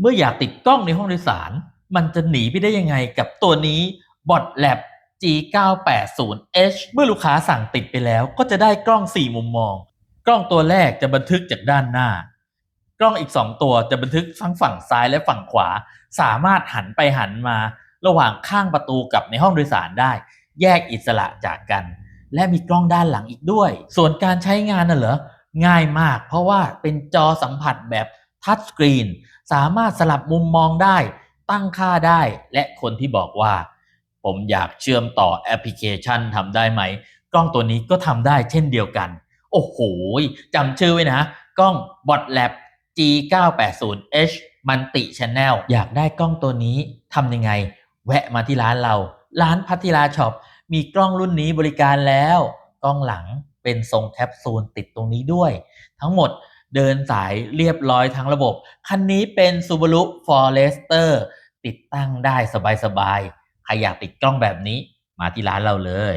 เมื่ออยากติดกล้องในห้องโดยสาร มันจะหนีไปได้ยังไงกับตัวนี้ Bot Lab G980H เมื่อลูกค้าสั่งติดไปแล้วก็จะได้กล้อง 4 มุมมอง กล้องตัวแรกจะบันทึกจากด้านหน้า กล้องอีก 2 ตัวจะบันทึกทั้งฝั่งซ้ายและฝั่งขวา สามารถหันไปหันมา ระหว่างข้างประตูกับในห้องโดยสารได้ แยกอิสระจากกัน และมีกล้องด้านหลังอีกด้วย ส่วนการใช้งานน่ะเหรอง่ายมาก เพราะว่าเป็นจอสัมผัสแบบทัชสกรีน สามารถสลับมุมมองได้ ตั้งค่าได้ และคนที่บอกว่า ผมอยากเชื่อมต่อแอปพลิเคชันทำได้ไหม กล้องตัวนี้ก็ทำได้เช่นเดียวกัน โอ้โหจำชื่อไว้นะ กล้อง Bot Lab G980H Multi Channel อยากได้กล้องตัวนี้ทำยังไง แวะมาที่ร้านเรา ร้านพัทิลาช็อปมีกล้องรุ่นนี้บริการแล้ว กล้องหลังเป็นทรงแคปซูลติดตรงนี้ด้วย ทั้งหมด เดินสายเรียบร้อยทั้งระบบ คันนี้เป็น Subaru Forester ติดตั้งได้สบายๆ ใครอยากติดกล้องแบบนี้มาที่ร้านเราเลย